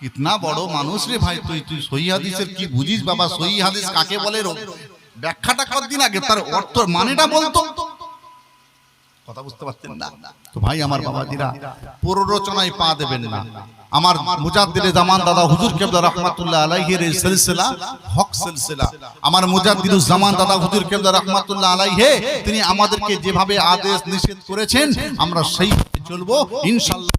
কিতনা বড় মানুষ রে ভাই, তুই তুই সহি হাদিসের কি বুঝিস বাবা? সহি হাদিস কাকে বলে ব্যাখ্যাটা কর দিন আগে? তার অর্থ, মানেটা বলতো। কথা বুঝতে পারছেন না? তো ভাই, আমার পা দেবেন না। আমার জামান দাদা হুজুর রহমাতুল্লাহ আলাইহির এই সিলসিলা, হক সিলসিলা। আমার জামান দাদা হুজুর রহমাতুল্লাহ তিনি আমাদেরকে যেভাবে আদেশ নিষেধ করেছেন, আমরা সেই চলবো। ইনশাআল্লাহ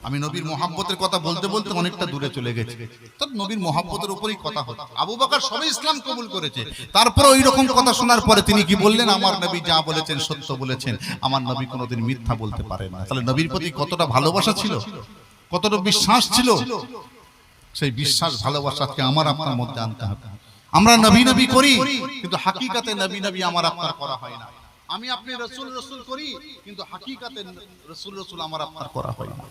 আমি নবীর মোহাব্বতের কথা বলতে বলতে অনেকটা দূরে চলে গেছি। নবীর মোহাব্বতের উপরেই কথা হতো আবু বকর সবাই ইসলাম কবুল করেছে। তারপর ওই রকম কথা শোনার পরে তিনি কি বললেন? আমার নবী যা বলেছেন সত্য বলেছেন। আমার নবী কোনোদিন মিথ্যা বলতে পারে না। তাহলে নবীর প্রতি কতটা ভালোবাসা ছিল? কতটা বিশ্বাস ছিল? সেই বিশ্বাস ভালোবাসাকে আমার আপনার মধ্যে আনতে হবে। আমরা নবী নবী করি কিন্তু হাকিকাতে নবী নবী আমার আপনার করা হয় না। আমি আপনি রসুল রসুল করি কিন্তু হাকিকাতে রসুল রসুল আমার আপনার করা হয় না।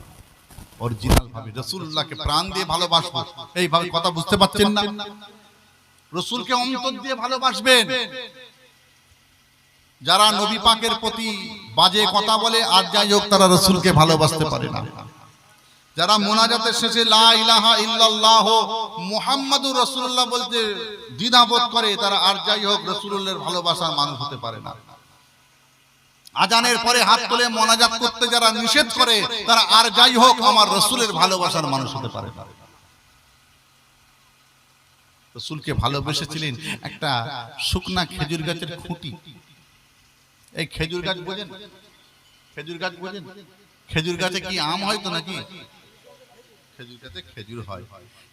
অরিজিনাল ভাবে রসুল্লাহকে প্রাণ দিয়ে ভালোবাসবো। এইভাবে কথা বুঝতে পারছেন না? রসুলকে অন্তর দিয়ে ভালোবাসবেন। যারা নবী পাকের প্রতি বাজে কথা বলে আর যাই হোক তারা রসুলকে ভালোবাসতে পারে না। যারা মোনাজাতের শেষে লা ইলাহা ইল্লাল্লাহ, মুহাম্মাদুর রাসূলুল্লাহ বলতে দ্বিধাবোধ করে, তারা আর যাই হোক রাসূলুল্লাহর ভালোবাসার মানুষ হতে পারে না। আজানের পরে হাত তুলে মোনাজাত করতে যারা নিষেধ করে, তারা আর যাই হোক আমার রসুলের ভালোবাসার মানুষ হতে পারে না। রসুলকে ভালোবেসেছিলেন একটা শুকনা খেজুর গাছের খুঁটি। এই খেজুর গাছ বোঝেন? খেজুর গাছ বোঝেন? খেজুর গাছে কি আম হয় তো নাকি? খেজুর গাছে খেজুর হয়।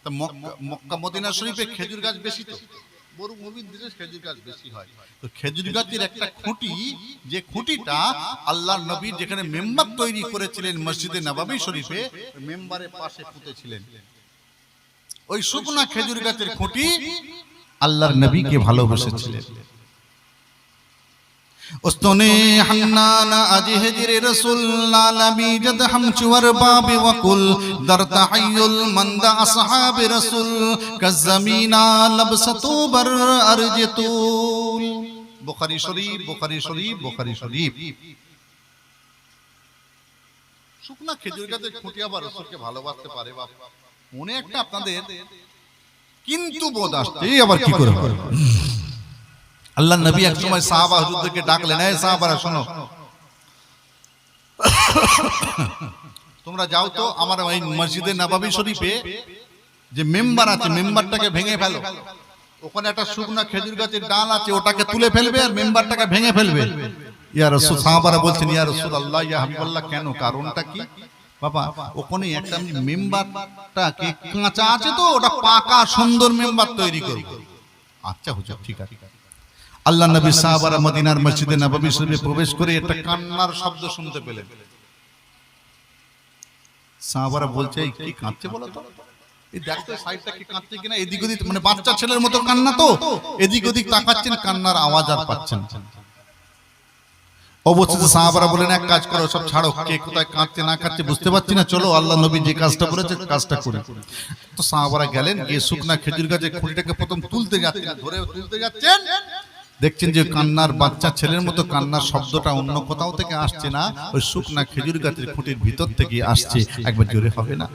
তা মক্কা- মদিনা শরীফে খেজুর গাছ বেশি তো? বড় দেশে খেজুর গাছ বেশি হয়। তো খেজুর গাছের একটা খুঁটি যে খুঁটিটা আল্লাহ নবী যেখানে মেম্বার তৈরি করেছিলেন মসজিদে নবাবী শরীফে মেম্বারের পাশে পুঁতেছিলেন। ওই শুকনা খেজুর গাছের খুঁটি আল্লাহর নবীকে ভালোবেসেছিলেন। استني حنان أجهجر رسول العالمي جد هم چور باب وكل در تحيل مند أصحاب رسول كالزمينا لبستو بر أرجتول বুখারী শরীফ বুখারী শরীফ বুখারী শরীফ শুকনা খেজুর গাছের খুঁটি আবার রসুলকে ভালোবাসতে পারে বাপ মনে একটা আপনাদের কিন্তু বোধ আসছে এই আবার কি করে হয়? আল্লাহ নবী এক সময় সাহাবা হুজুরদেরকে ডাকলেন এই সাহাবারা শোনো। তোমরা যাও তো আমার ওই মসজিদে নবাবী শরীফে যে মেম্বার আছে মেম্বারটাকে ভেঙে ফেলো। ওখানে একটা শুকনা খেজুর গাছের ডাল আছে ওটাকে তুলে ফেলবে আর মেম্বারটাকে ভেঙে ফেলবে। ইয়া রাসূল সাহাবারা বলছেন ইয়া রাসূলুল্লাহ ইয়া হাবিবাল্লাহ কেন? কারণটা কি? বাবা ওখানে একটা আমি মেম্বারটাকে কাঁচা আছে তো ওটা পাকা সুন্দর মেম্বার তৈরি করব। আচ্ছা হুজুর ঠিক আছে। আল্লাহ নবী সাহাবারা মদিনার মসজিদে নববী শরীফে প্রবেশ করে একটা কান্নার শব্দ শুনতে পেলেন। সাহাবারা বলছে কি কাঁদছে বলো তো এদিক ওদিক মানে বাচ্চা ছেলের মতো কান্না তো। এদিক ওদিক তাকাচ্ছেন কান্নার আওয়াজ আর পাচ্ছেন অবস্থিত সাহাবারা বলেন এক কাজ করো সব ছাড়ো কে কোথায় না কাঁদছে বুঝতে পারছি না চলো আল্লাহ নবী যে কাজটা করেছে কাজটা করে তো সাহাবারা গেলেন গিয়ে শুকনা খেজুর গাছের খুঁটিটাকে প্রথম তুলতে যাচ্ছেন ধরে তুলতে যাচ্ছেন। দেখছেন যে কান্নার বাচ্চা ছেলের মতো কান্নার শব্দটা অন্য কোথাও থেকে আসছে না ওই শুকনা খেজুর গাছের খুঁটির ভিতর থেকে আসছে একবার জোরে হবে না।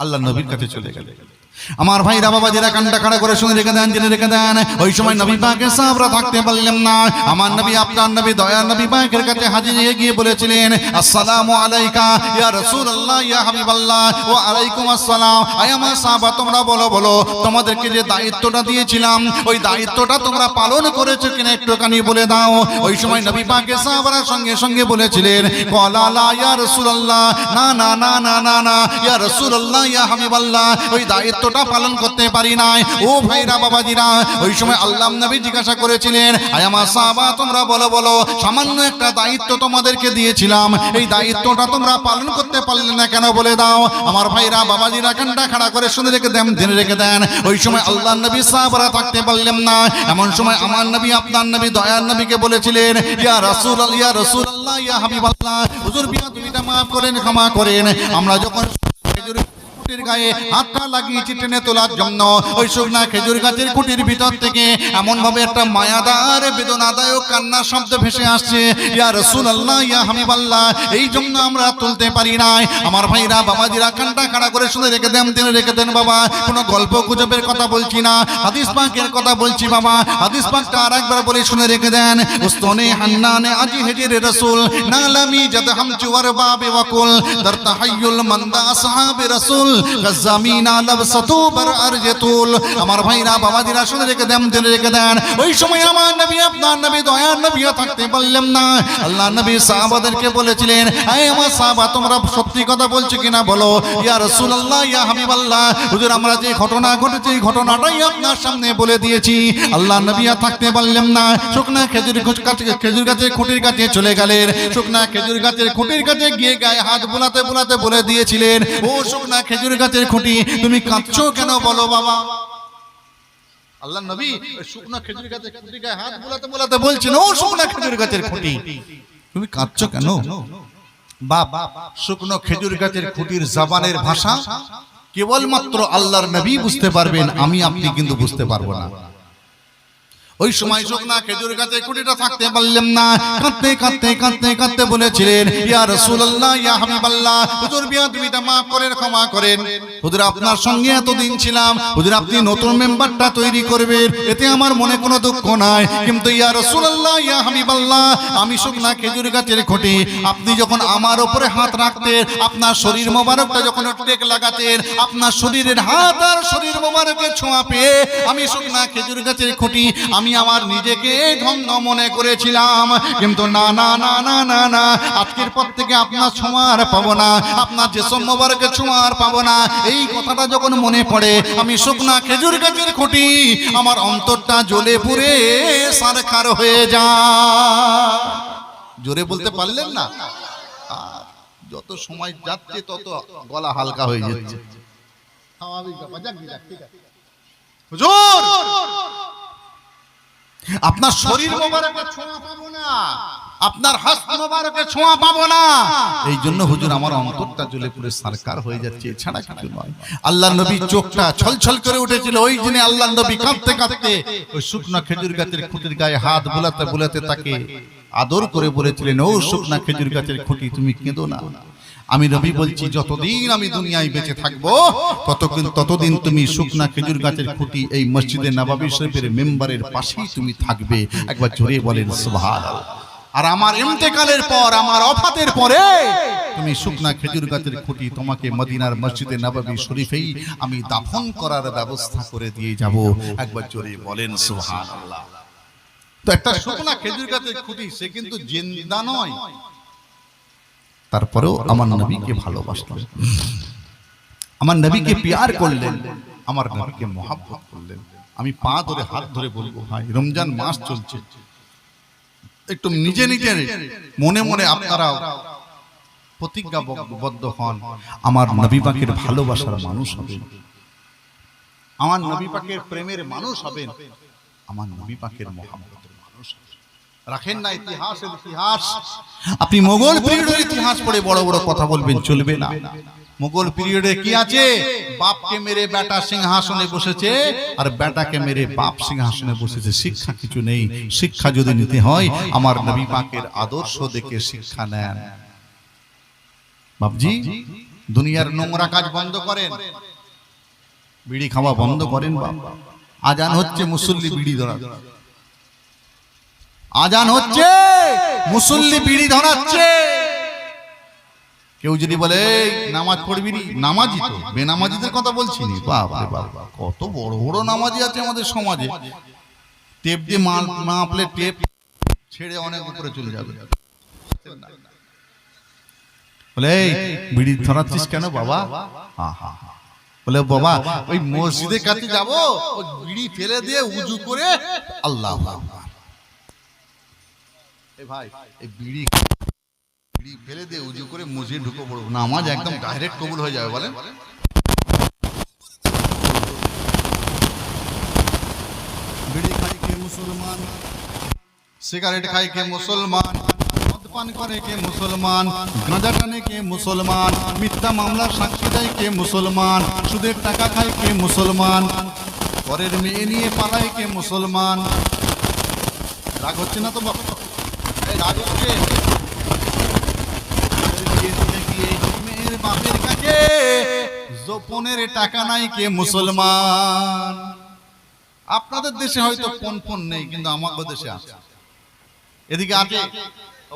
আল্লাহ নবীর কাছে চলে গেলে আমার ভাই বাবা যারা কান্ডা খাড়া করে শুনে রেখে দেন, জেনে রেখে দেন। ওই সময় নবী পাকের সাহাবরা থাকতে পারলেন না। আমার নবী, আপনার নবী দয়া নবী পাকের কাছে হাজির হয়ে গিয়ে বলেছিলেন, আসসালামু আলাইকা, ইয়া রাসূলুল্লাহ, ইয়া হাবিবাল্লাহ, ওয়া আলাইকুম আসসালাম। আয় আমার সাহাবা, তোমরা বলো বলো, তোমাদেরকে যে দায়িত্বটা দিয়েছিলাম, ওই দায়িত্বটা তোমরা পালন করেছ কিনা একটুখানি বলে দাও। ওই সময় নবী পাকের সাহাবারা সঙ্গে সঙ্গে বলেছিলেন, কলা লা, ইয়া রাসূলুল্লাহ, না না না না না না, ইয়া রাসূলুল্লাহ, ইয়া হাবিবাল্লাহ, ওই দায়িত্ব দায়িত্বটা পালন করতে পারি নাই? ও ভাইরা, বাবাজিরা, ওই সময় আল্লাহ নবী জিজ্ঞাসা করেছিলেন, আয় আমার সাহাবা, তোমরা বলো বলো, সামান্য একটা দায়িত্ব তোমাদেরকে দিয়েছিলাম। এই দায়িত্বটা তোমরা পালন করতে পারলে না কেন বলে দাও? আমার ভাইরা, বাবাজিরা কানটা খাড়া করে শুনে রেখে দেন, জেনে রেখে দেন, ওই সময় আল্লাহ নবী সাহাবারা থাকতে পারলেন না। এমন সময় আমার নবী, আপনার নবী, দয়ার নবীকে বলেছিলেন, ইয়া রাসূল ইয়া রাসূল আল্লাহ ইয়া হাবিব আল্লাহ হুজুর বিয়া দুইটা মাফ করেন, ক্ষমা করেন। আমরা যখন খুঁটির গায়ে হাতটা লাগিয়েছি টেনে তোলার জন্য। ওই শুকনা খেজুর গাছের কুটির ভিতর থেকে এমন ভাবে একটা মায়াদার, বেদনাদায়ক কান্নার শব্দ ভেসে আসছে। ইয়া রসুল আল্লাহ ইয়া হামিব আল্লাহ এই জন্য আমরা তুলতে পারি নাই। আমার ভাইরা, বাবাজিরা কান্টা খাড়া করে শুনে রেখে দেন, তিনি রেখে দেন, বাবা, কোনো গল্প গুজবের কথা বলছি না, হাদিস পাকের কথা বলছি, বাবা, হাদিস পাকটা আর একবার বলে শুনে রেখে দেন। উস্তনে হান্নানে আজি হেজের রসুল, নালামি জাদ হাম চুয়ার বাবে ওয়াকুল দর তাহাইয়ুল মান্দা আসহাবে রসুল আমার ভাইরা, বাবাজিরা, শুনে রেখে দেন, জেনে রেখে দেন। ওই সময় আমার নবী, আপনার নবী, দয়ার নবীও থাকতে পারলাম না। আল্লাহ নবী সাহাবাদেরকে বলেছিলেন এই আমার সাহাবা, তোমরা সত্যি কথা বলছো কিনা বলো? ইয়া রাসূলুল্লাহ, ইয়া হাবিবাল্লাহ, হুজুর, আমরা যে ঘটনা ঘটেছে, এই ঘটনাটাই আপনার সামনে বলে দিয়েছি। আল্লাহ নবী আর থাকতে পারলাম না। শুকনা খেজুর খেজুর গাছের খুঁটির কাছে চলে গেলেন। শুকনা খেজুর গাছের খুঁটির কাছে গিয়ে গায়ে হাত বোলাতে বোলাতে বলে দিয়েছিলেন, ও শুকনা খেজুর গাছের খুঁটি, তুমি কাঁদছো কেন বলো বাবা? আল্লাহ নবী খেজুর গাছের খুঁটি শুকনা খেজুর গাছের খেজুর খুঁটির জাবানের ভাষা কেবলমাত্র আল্লাহর নবী বুঝতে পারবেন, আমি আপনি কিন্তু বুঝতে পারব না। ওই সময় শুকনা খেজুর গাছে কুটিটা থাকতে পারলেন না। কাঁদতে কাঁদতে কাঁদতে কাঁদতে বলেছিলেন ইয়া রাসূলুল্লাহ ইয়া হাবিবাল্লাহ হুজুর বিয়া দুইটা মাফ করেন ক্ষমা করেন। হুজুর আপনার সঙ্গে এতদিন ছিলাম হুজুর আপনি নতুন মেম্বারটা তৈরি করবেন। এতে আমার মনে কোনো দুঃখ নাই। কিন্তু ইয়া রাসূলুল্লাহ ইয়া হাবিবাল্লাহ আমি শুকনা খেজুর গাছের খুঁটি আপনি যখন আমার উপরে হাত রাখতেন আপনার শরীর মোবারকটা যখন টেক লাগাতেন আপনার শরীরের হাত আর শরীর মোবারকের ছোঁয়া পেয়ে আমি শুকনা খেজুর গাছের খুঁটি আমি আমার নিজেকে ধন্য মনে করেছিলাম। কিন্তু না না না না না না আজকের পর থেকে আপনার ছোঁয়ার পাবো না আপনার যে মোবারকের ছোঁয়ার পাবো না এই কথাটা যখন মনে পড়ে আমি শুকনা খেজুর গাছের খুঁটি আমার অন্তরটা জ্বলে পুড়ে সারখার হয়ে যা। জোরে বলতে পারলেন না? যত সময় যাচ্ছে তত গলা হালকা হয়ে যাচ্ছে। স্বাভাবিক ব্যাপার, যাক, ঠিক আছে। হুজুর! আপনার শরীর মোবারকের ছোঁয়া পাবো না। আপনার হাত মোবারকের ছোঁয়া পাবো না। এই জন্য হুজুর আমার অন্তরটা জ্বলে পুরে সরকার হয়ে যাচ্ছে এছাড়া কিছু নয়। আল্লাহ নবী চোখটা ছলছল করে উঠেছিল। ওই দিনে আল্লাহ নবী কাঁদতে কাঁদতে ওই শুকনা খেজুর গাছের খুঁটির গায়ে হাত বুলাতে বুলাতে তাকে আদর করে বলেছিলেন ও শুকনা খেজুর গাছের খুঁটি তুমি কেঁদো না। আমি রবি বলছি যতদিন আমি দুনিয়ায় বেঁচে থাকব ততদিন ততদিন তুমি শুকনা খেজুর গাছের খুঁটি এই মসজিদে নবাবী শরীফের মেম্বারের পাশেই তুমি থাকবে। একবার জোরে বলেন সুবহানাল্লাহ। আর আমার ইন্তেকালের পর আমার অফাতের পরে তুমি শুকনা খেজুর গাছের খুঁটি তোমাকে মদিনার মসজিদে নবাবী শরীফেই আমি দাফন করার ব্যবস্থা করে দিয়ে যাব। একবার জোরে বলেন সুবহানাল্লাহ। তো একটা শুকনা খেজুর গাছের খুঁটি সে কিন্তু জিন্দা নয়। তারপরেও আমার নবীকে ভালোবাসলাম। আমার নবীকে পিয়ার করলেন আমার নবীকে মহাব্বত করলেন। আমি পা ধরে হাত ধরে বলব ভাই রমজান মাস চলছে। একটু নিজে নিজে মনে মনে আপনারা প্রতিজ্ঞাবদ্ধ হন আমার নবী পাকের ভালোবাসার মানুষ হবেন। আমার নবী পাকের প্রেমের মানুষ হবেন। আমার নবী পাকের হবেন রাখেন না ইতিহাসের ইতিহাস। আপনি মোগল পিরিয়ডের ইতিহাস পড়ে বড় বড় কথা বলবেন চলবে না। মোগল পিরিয়ডে কি আছে? বাপকে মেরে বেটা সিংহাসনে বসেছে আর বেটাকে মেরে বাপ সিংহাসনে বসেছে। শিক্ষা কিছু নেই। শিক্ষা যদি নিতে হয় আমার নবী পাকের আদর্শ দেখে শিক্ষা নেন। বাপজি দুনিয়ার নোংরা কাজ বন্ধ করেন। বিড়ি খাওয়া বন্ধ করেন বাপ। আজান হচ্ছে মুসল্লি বিড়ি ধরা আজান হচ্ছে মুসল্লি বিড়ি ধরাচ্ছে। কেউ যদি বলে নামাজ পড়বি নি?" নামাজি তো বেনামাজিদের কথা বলছি নি। বাবা বাবা কত বড় বড় নামাজি আছে আমাদের সমাজে। টেপ দিয়ে মাল মাপলে টেপ ছেড়ে অনেক উপরে চলে যাবে। বলে "এই, বিড়ি ধরাচ্ছিস কেন বাবা? হা হা হা। বলে বাবা ওই মসজিদের কাছে যাব ওই বিড়ি ফেলে দিয়ে উজু করে আল্লাহ আল্লাহ এই ভাই এই বিড়ি বিড়ি ফেলে দিয়ে উজু করে মসজিদ ঢুকে পড়ব নামাজ একদম ডাইরেক্ট কবুল হয়ে যাবে বলেন। বিড়ি খাই কে মুসলমান সিগারেট খাই কে মুসলমান মদ্যপান করে কে মুসলমান গাঁজা টানে কে মুসলমান মিথ্যা মামলার সাক্ষী দেয় কে মুসলমান সুদের টাকা খায় কে মুসলমান পরের মেয়ে নিয়ে পালায় কে মুসলমান। রাগ হচ্ছে না তো বাবা মেয়ের বাপের কাছে গোপনের টাকা নাই কে মুসলমান। আপনাদের দেশে হয়তো ফোন ফোন নেই, কিন্তু আমাদের দেশে আছে। এদিকে আছে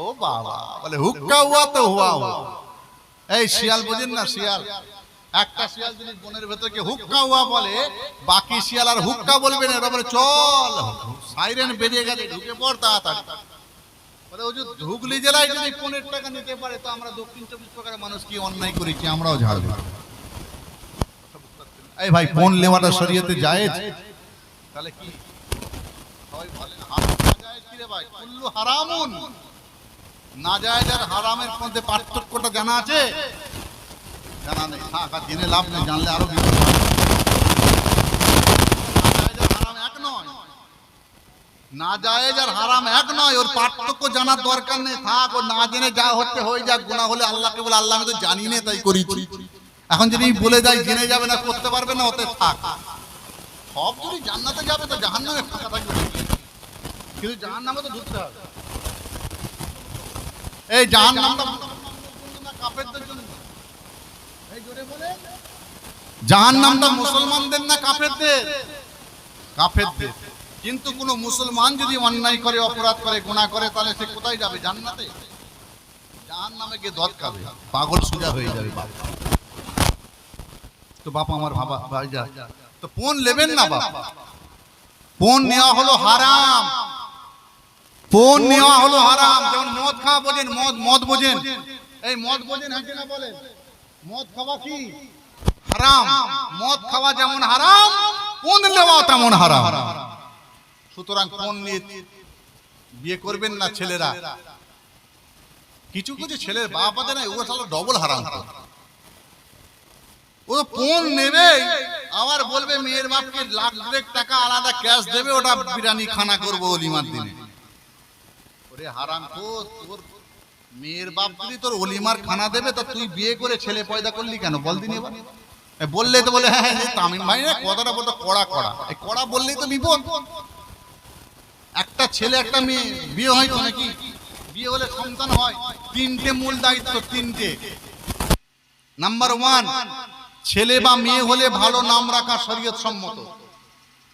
ও বাবা, বলে হুক্কা হুয়া তো হুয়া হুয়া এই শিয়াল বোঝেন না শিয়াল? একটা শিয়াল যদি বনের ভেতরকে হুক্কা হুয়া বলে, বাকি শিয়াল আর হুক্কা বলবে না, এরা বলে, চল, সাইরেন বেরিয়ে গেছে, ঢুকে পড় তাড়াতাড়ি। হুগলি জেলায় পনেরো টাকা নিতে পারে, তো আমরা দক্ষিণ চব্বিশ অন্যায় করেছি আমরাও ভাই, ফোন তাহলে কি? বলে ভাই? হারামুন। না আর হারামের মধ্যে পার্থক্যটা জানা আছে? জানা নেই। জেনে লাভ নেই, জানলে আরও বিপদ হবে। না জায়েজ আর হারাম এক নয়। ওর পার্থক্য জানার দরকার নেই। থাক না জেনে যা হচ্ছে হয়ে যাক হলে আল্লাহকে বলে, আল্লাহ আমি তো জানি না, তাই করেছি। এখন যদি বলে যাই, জেনে যাবে না, করতে পারবে না ওতে থাক। সব যদি জান্নাতে যাবে, তো জাহান নামে ফাঁকা থাকবে। কিন্তু জাহান নামে তো ঢুকতে হবে। এই জাহান নামটা কাফেরদের জন্য। এই জোরে বলে। জাহান নামটা মুসলমানদের না কাফেরদের? কাফেরদের। কিন্তু কোনো মুসলমান যদি অন্যায় করে, অপরাধ করে, গুনাহ করে, তাহলে সে কোথায় যাবে? জান্নাতে? জাহান নামে গিয়ে দত খাবে। পাগল সোজা হয়ে যাবে বাবা তো বাবা আমার ভাবা, ভাই যা। তো ফোন নেবেন না বাবা ফোন নেওয়া হলো হারাম। ফোন নেওয়া হলো হারাম। যেমন মদ খাওয়া বোঝেন, মদ মদ বোঝেন। এই মদ বোঝেন হ্যাঁ না বলেন? মদ খাওয়া কি? হারাম। মদ খাওয়া যেমন হারাম, ফোন নেওয়া তেমন হারাম। সুতরাং নিয়ে বিয়ে করবেন না ছেলেরা? কিছু কিছু ছেলের বাপ আছে না ওগুলো তাহলে ডবল হারাম ও নেবে, আবার বলবে মেয়ের বাপকে লাখ টাকা আলাদা ক্যাশ দেবে, ওটা খানা করব অলিমার দিনে। ওরে তোর মেয়ের বাপ যদি তোর অলিমার খানা দেবে, তা তুই বিয়ে করে ছেলে পয়দা করলি কেন? বল বললে তো বলে হ্যাঁ হ্যাঁ তামিম ভাই না কথাটা বলতো কড়া কড়া। এই কড়া বললেই তো বিপদ। একটা ছেলে, একটা মেয়ে। বিয়ে হয় তো নাকি? বিয়ে হলে সন্তান হয়। তিনটে মূল দায়িত্ব, তিনটে। নাম্বার ওয়ান ছেলে বা মেয়ে হলে ভালো নাম রাখা শরীয়ত সম্মত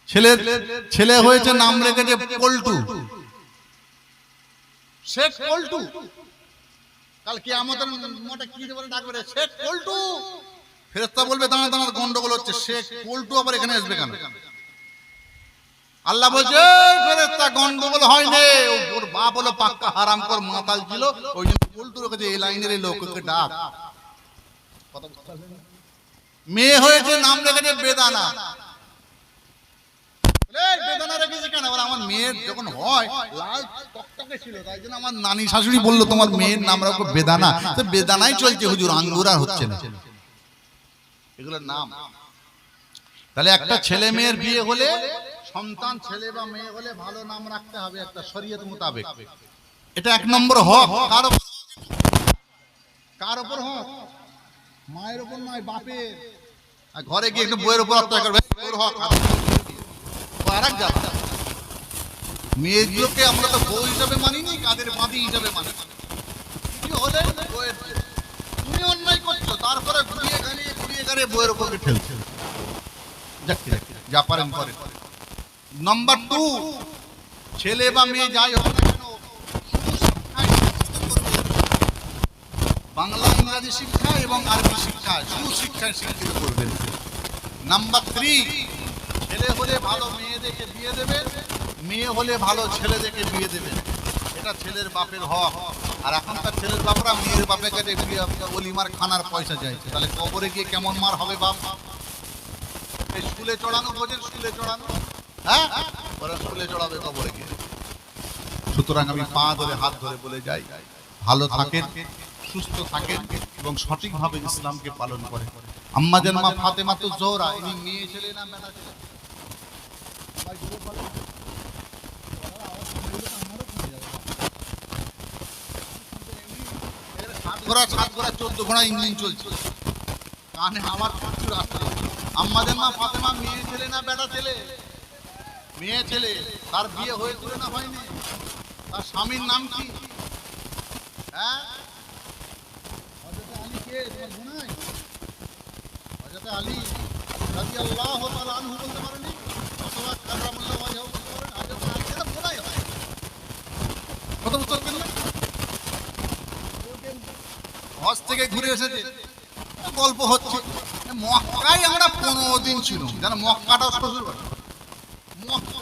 ছেলে ছেলে হয়েছে নাম রেখেছে পল্টু। শেখ পল্টু। কাল কি আমাদের মোটা কি বলে ডাকবে রে? শেখ পল্টু। ফেরেস্তা বলবে দাঁড়া দাঁড়া গন্ডগোল হচ্ছে। শেখ পল্টু আবার এখানে আসবে কেন? আল্লাহ বলছে, "এই ফেরেস্তা গন্ডগোল হয়নি। ওর বাপ হলো পাক্কা হারাম কর মাতাল ছিল, ওই জন্য পল্টু রেখেছে এই লাইনের এই লোককে ডাক। মেয়ে হয়েছে, নাম রেখেছে বেদানা। বেদানা কেন? আমার মেয়ের যখন হয়, লাল টকটকে ছিল, তাই জন্য আমার নানি শাশুড়ি বলল, তোমার মেয়ের নাম বেদানা। বেদানাই চলছে, হুজুর, আঙ্গুর আর এগুলোর নাম। তাহলে একটা ছেলে মেয়ের বিয়ে হলে সন্তান ছেলে বা মেয়ে হলে ভালো নাম রাখতে হবে একটা শরীয়ত মোতাবেক। এটা এক নম্বর হক। কার কার ওপর হক? মায়ের ওপর নয় বাপের। আর ঘরে গিয়ে একটু বইয়ের উপর অত্যাচার করবে। তোর হক। আর এক। মেয়েগুলোকে আমরা তো বউ হিসাবে মানিনি কাদের বাঁধি হিসাবে মানি কি হলে? বইয়ের তুমি অন্যায় করছ তারপরে ঘুরিয়ে গাড়িয়ে ঘুরিয়ে গাড়িয়ে বইয়ের উপর ঠেলছো যা পারেন করেন নাম্বার টু ছেলে বা মেয়ে যাই হোক না কেন। বাংলা, ইংরাজি শিক্ষা এবং আরবি শিক্ষা শুধু শিক্ষায় শিক্ষিত করবেন নাম্বার থ্রি ছেলে হলে ভালো মেয়ে দেখে বিয়ে দেবে, মেয়ে হলে ভালো ছেলে দেখে বিয়ে দেবে। এটা ছেলের বাপের হক। আর এখনকার ছেলের বাপরা মেয়ের বাপের কাছে অলিমার খানার পয়সা চাইছে। তাহলে কবরে গিয়ে কেমন মার হবে বাপ? স্কুলে চড়ানো বোঝেন, স্কুলে চড়ানো। হ্যাঁ ওরা স্কুলে চড়াবে সুতরাং আমি পা ধরে, হাত ধরে বলে যাই। ভালো থাকেন, সুস্থ থাকেন এবং সঠিকভাবে ইসলামকে পালন করেন। আম্মা জান মা ফাতেমা তো জোহরা, ইনি মেয়ে ছেলে না বেটা ছেলে? ঘোড়া চোদ্দ ঘোড়া ইঞ্জিন চলছে। আমার প্রচুর আম্মাদের মা ফাতেমা মেয়ে ছেলে না বেটা ছেলে? মেয়ে ছেলে, তার বিয়ে হয়েছিল না হয়নি? তার স্বামীর নাম কি? হ্যাঁ? পারেনি? হয়। হজ থেকে ঘুরে এসেছে। গল্প হচ্ছে। মক্কায় আমরা পনেরো দিন ছিল যেন মক্কাটাও শ্বশুর বাড়ি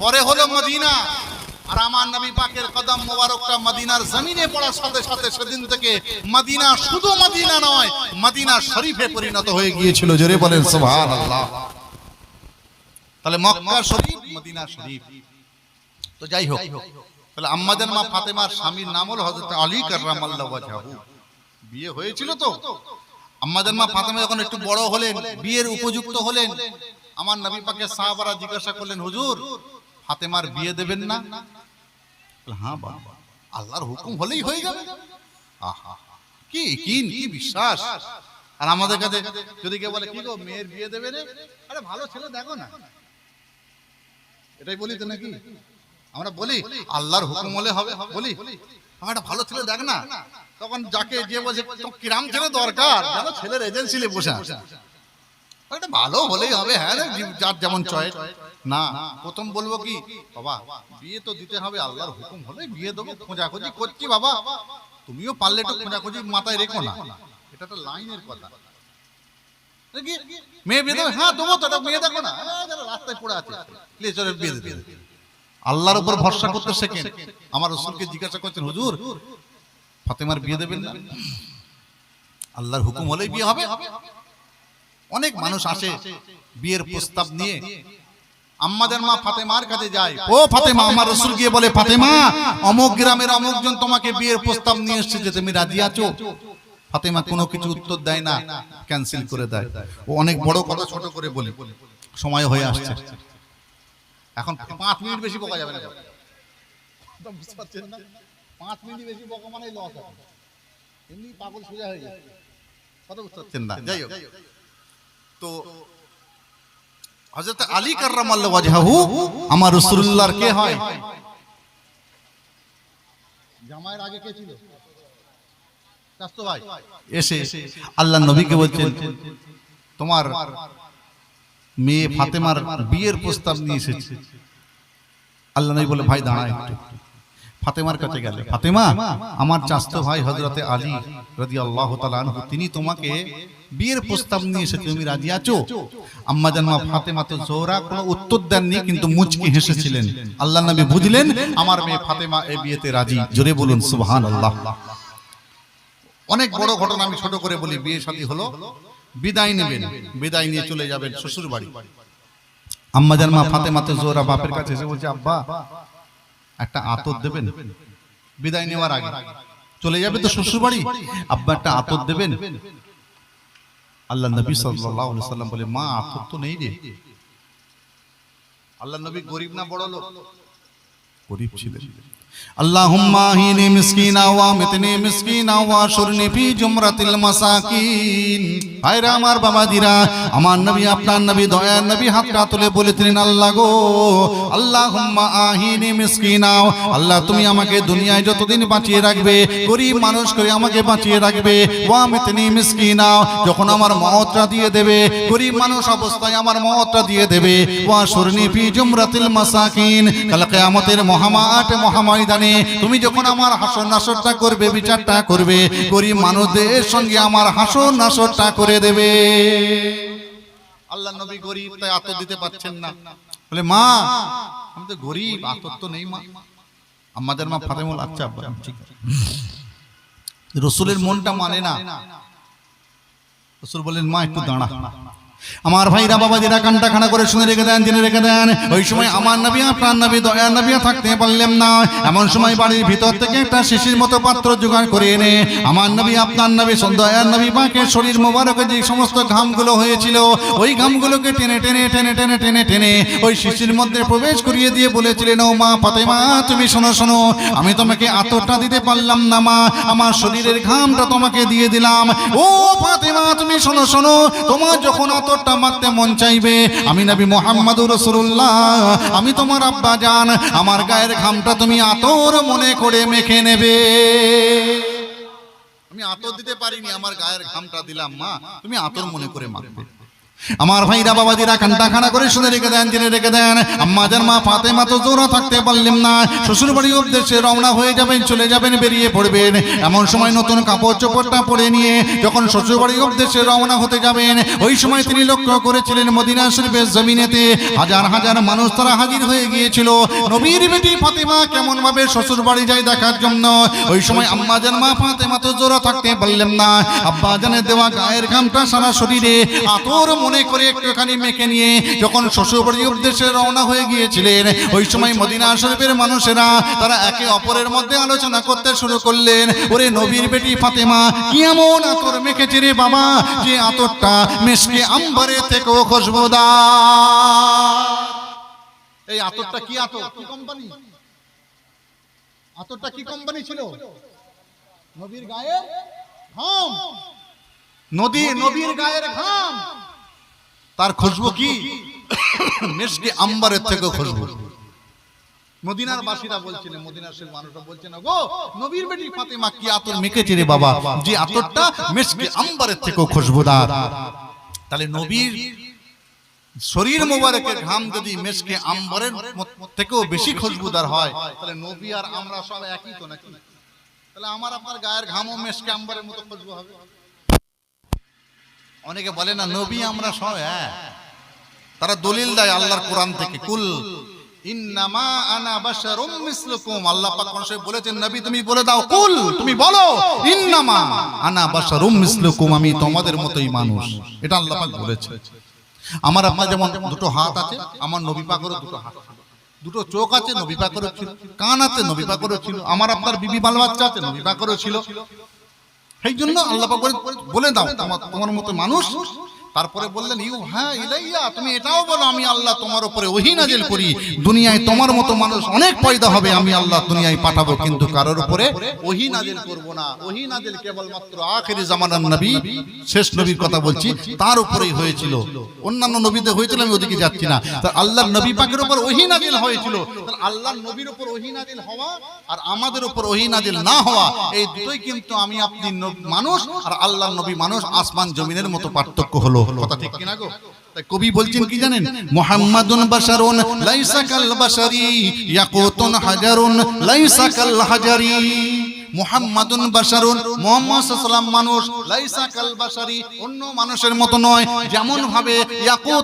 পরে হলো মদিনা। আর আমার নবী পাকের কদম মোবারকটা মদিনার জমিনে পড়ার সাথে সাথে সেদিন থেকে মদিনা শুধু মদিনা নয়, মদিনা শরীফে পরিণত হয়ে গিয়েছিল। জোরে বলেন, সুবহানাল্লাহ। তাহলে মক্কা শরীফ, মদিনা শরীফ। তো যাই হোক, তাহলে আম্মাজান মা ফাতেমার স্বামীর নাম হলো আলী বিয়ে হয়েছিল তো? আম্মাজান মা ফাতেমা যখন একটু বড় হলেন, বিয়ের উপযুক্ত হলেন আমার নবী পাকের সাহাবারা জিজ্ঞাসা করলেন, হুজুর, ফাতেমার বিয়ে দেবেন না? হ্যাঁ আল্লাহর হুকুম হলেই হয়ে যাবে। কি কি বিশ্বাস। আর আমাদের কাছে যদি কেউ বলে, কি গো, মেয়ের বিয়ে দেবে রে? আরে, ভালো ছেলে দেখো না। এটাই বলি তো নাকি? আমরা বলি, আল্লাহর হুকুম হলে হবে। বলি, আমার একটা ভালো ছেলে দেখ না। তখন যাকে যে বলছে কিরাম ছেলে দরকার। জানো ছেলের এজেন্সি বসে ভালো হলেই হবে হ্যাঁ রে, যার যেমন চয় না প্রথম বলব কি বাবা বিয়ে তো দিতে হবে আল্লাহর হুকুম হলে বিয়ে দেবো খোঁজাখুঁজি করছি বাবা। তুমিও পারলে একটু খোঁজাখুঁজি মাথায় রেখো না। এটা তো লাইনের কথা। মেয়ে বিয়ে দেবে? হ্যাঁ দেবো তো মেয়ে দেখো না। রাস্তায় পড়ে আছে। বিয়ে দিতে আল্লাহর উপর ভরসা করতে শেখেন। আমার রসুলকে জিজ্ঞাসা করছেন হুজুর ফাতেমার বিয়ে দেবেন না? আল্লাহর হুকুম হলেই বিয়ে হবে। অনেক মানুষ আসে বিয়ের প্রস্তাব নিয়ে। আম্মাদের মা ফাতেমার কাছে যায়। ও ফাতেমা আমার রসুল গিয়ে বলে ফাতেমা। অমুক গ্রামের অমুক জন তোমাকে বিয়ের প্রস্তাব নিয়ে এসেছে যে তুমি রাজি আছো? ফাতেমা কোনো কিছু উত্তর দেয় না ক্যান্সেল করে দেয়। ও অনেক বড় কথা ছোট করে বলে। সময় হয়ে আসছে। এখন পাঁচ মিনিট বেশি বকা যাবে না। পাঁচ মিনিট বেশি বকা মানে লস এমনি পাগল সোজা হয়ে যায় কথা বুঝতে পারছেন না? যাই হোক। তো হযরত আলী ওয়াজহাহু আমার কে হয়? জামাইয়ের আগে কে ছিল? এসে আল্লাহ নবীকে বলছেন তোমার মেয়ে ফাতেমার বিয়ের প্রস্তাব নিয়ে এসেছে। আল্লাহ নবী বলে ভাই দাঁড়া একটু। ফাতেমার কাছে গেলে। ফাতেমা আমার চাস্তো ভাই হযরতে আলী রাদিয়াল্লাহু তাআলা আনহু তিনি তোমাকে বিয়ের প্রস্তাব নিয়ে এসেছে তুমি রাজি আছো? আম্মা জান মা ফাতেমা তো জোহরা কোনো উত্তর দেননি কিন্তু মুচকি হেসেছিলেন। আল্লাহ নবী বুঝলেন আমার মেয়ে ফাতেমা এই বিয়েতে রাজি। জোরে বলুন সুবহানাল্লাহ অনেক বড় ঘটনা আমি ছোট করে বলি বিয়ে শাদী হলো। বিদায় নেবেন বিদায় নিয়ে চলে যাবেন শ্বশুর বাড়ি আম্মা জান মা ফাতেমাতে জোহরা বাপের কাছে এসে বলছে আব্বা একটা আতর দেবেন। বিদায় নেওয়ার আগে। চলে যাবে তো শ্বশুর বাড়ি আব্বা একটা আতর দেবেন। আল্লাহ নবী সাল্লাম বলে মা আতর তো নেই রে। আল্লাহ নবী গরিব না বড় লোক গরিব ছিলেন। শুরনি ফি জুমরাতিল মাসাকিন। ভাইরা, আমার বাবা দিরা আমার নবী, আপনার নবী নবী হাতটা তুলে বলেছিলেন আল্লাহ গো, আল্লাহুম্মা আহিনি আল্লাহ তুমি আমাকে দুনিয়ায় যতদিন বাঁচিয়ে রাখবে, গরিব মানুষ করে আমাকে বাঁচিয়ে রাখবে, ওয়া মিতনি মিসকিনা, যখন আমার মহতটা দিয়ে দেবে, গরিব মানুষ অবস্থায় আমার মহতটা দিয়ে দেবে, ওয়া শুরনি ফি জুমরাতিল মাসাকিন, কাল কিয়ামতের মহামাট মহাময়দানে তুমি যখন আমার হাসন নাসরটা করবে, বিচারটা করবে, গরিব মানুষদের সঙ্গে আমার হাসর নাসরটা করে দেবে। আল্লাহ নবী গরিব, তাই আতর দিতে পারছেন না। বলে, মা, আমি তো গরিব, আতর তো নেই, মা। আমাদের মা ফাতেমুল আচ্ছা ঠিক। রসুলের মনটা মানে না। রসুল বলেন মা, একটু দাঁড়া। আমার ভাইরা বাবাজিরা কানটা খানা করে শুনে রেখে দেন, জেনে রেখে দেন, ওই সময় আমার নবী, আপনার নবী, দয়ার নবী থাকতে পারলেন না। এমন সময় বাড়ির ভিতর থেকে একটা শিশির মতো পাত্র জোগাড় করে এনে আমার নবী, আপনার নবী দয়ার নবী বাঁকে শরীর মোবারকে যে সমস্ত ঘামগুলো হয়েছিল, ওই ঘামগুলোকে টেনে টেনে টেনে টেনে টেনে টেনে ওই শিশির মধ্যে প্রবেশ করিয়ে দিয়ে বলেছিলেন, ও মা ফাতেমা, তুমি শোনো শোনো, আমি তোমাকে আতরটা দিতে পারলাম না মা, আমার শরীরের ঘামটা তোমাকে দিয়ে দিলাম। ও ফাতেমা, তুমি শোনো শোনো, তোমার যখন আতরটা মারতে মন চাইবে। আমি নবী মোহাম্মদুর রসুল্লাহ আমি তোমার আব্বা যান আমার গায়ের ঘামটা তুমি আতর মনে করে মেখে নেবে। আমি আতর দিতে পারিনি, আমার গায়ের ঘামটা দিলাম, মা। তুমি আতর মনে করে মাখবে। আমার ভাইরা বাবাজিরা কান্টা খানা করে শুনে রেখে দেন, জেনে রেখে দেন। আম্মা যার মা ফাতে মা তো জোরা থাকতে পারলেন না। শ্বশুর বাড়ির উদ্দেশ্যে রওনা হয়ে যাবেন, চলে যাবেন, বেরিয়ে পড়বেন। এমন সময় নতুন কাপড় চোপড়টা পরে নিয়ে যখন শ্বশুর বাড়ির উদ্দেশ্যে রওনা হতে যাবেন, ওই সময় তিনি লক্ষ্য করেছিলেন মদিনা শরীফের জমিনেতে হাজার হাজার মানুষ তারা হাজির হয়ে গিয়েছিল। নবীর বেটি ফাতেমা কেমন ভাবে শ্বশুর বাড়ি যায় দেখার জন্য? ওই সময় আম্মা যান মা ফাতেমা তো জোরা থাকতে পারলেন না। আব্বা জানের দেওয়া গায়ের ঘামটা সারা শরীরে আতর মনে করে একটুখানি মেখে নিয়ে যখন শ্বশুরবাড়ির উদ্দেশ্যে রওনা হয়ে গিয়েছিলেন, ওই সময় মদিনা শরীফের মানুষেরা তারা একে অপরের মধ্যে আলোচনা করতে শুরু করলেন। ওরে নবীর বেটি ফাতেমা, কি এমন আতর মেখেছে রে বাবা? যে আতরটা মেশকে আম্বারে থেকেও খুশবুদা এই আতরটা কি আতর? কি কোম্পানি? আতরটা কি কোম্পানি ছিল? নবীর গায়ে ঘাম। নদী, নবীর গায়ের ঘাম। তার খুশবু কি? মেশকে আম্বারের থেকে খুশবু। আতর থেকেও তাহলে শরীর ঘাম যদি থেকেও বেশি খুশবুদার হয়, তাহলে নবী আর আমরা সব একই তো নাকি? তাহলে আমার আপনার গায়ের ঘামও মেশকে আম্বরের মতো খুশবু হবে। অনেকে বলে না, নবী আমরা সব হ্যাঁ। তারা দলিল দেয় আল্লাহর কোরআন থেকে, কুল। ইন্নামা আল্লাহ বলেছেন, নবী, তুমি বলে দাও তুমি বলো, ইন্নামা আমি তোমাদের এটা আল্লাহ বলেছে। আমার আপনার যেমন দুটো হাত আছে, আমার নবী পাকেরও দুটো হাত দুটো চোখ আছে, নবী পাকেরও ছিল। কান আছে, নবী পাকেরও ছিল। আমার আপনার বিবি বাল বাচ্চা আছে, নবী পাকেরও ছিল। সেই জন্য আল্লাহ বলে- দাও তোমার মতো মানুষ তারপরে বললেন ইউ হ্যাঁ ইলাইয়া তুমি এটাও বলো আমি আল্লাহ তোমার উপরে ওহি নাজিল করি। দুনিয়ায় তোমার মতো মানুষ অনেক পয়দা হবে আমি আল্লাহ দুনিয়ায় পাঠাবো কিন্তু কারোর উপরে ওহি নাজিল করব না। ওহি নাজিল কেবলমাত্র আখেরি জামানার নবী শেষ নবীর কথা বলছি তার উপরেই হয়েছিল। অন্যান্য নবীদের হয়েছিল আমি ওদিকে যাচ্ছি না। তা আল্লাহর নবী পাকের উপর ওহি নাজিল হয়েছিল। তাহলে আল্লাহর নবীর উপর ওহি নাজিল হওয়া আর আমাদের উপর ওহি নাজিল না হওয়া এই দুটোই কিন্তু আমি আপনি মানুষ আর আল্লাহর নবী মানুষ আসমান জমিনের মতো পার্থক্য হলো কথা ঠিক কিনা গো? কবি বলছেন কি জানেন? মুহাম্মাদুন বাশারুন লাইসা কাল বাশারি ইয়াকুতুন হাজারুন লাইসা কাল হাজারি। মুহাম্মাদুন বাশারুন মুহাম্মদ সাল্লাল্লাহু মানুষ লাইসা কাল বাশারি অন্য মানুষের মতো নয় যেমন ভাবে ইয়াকুত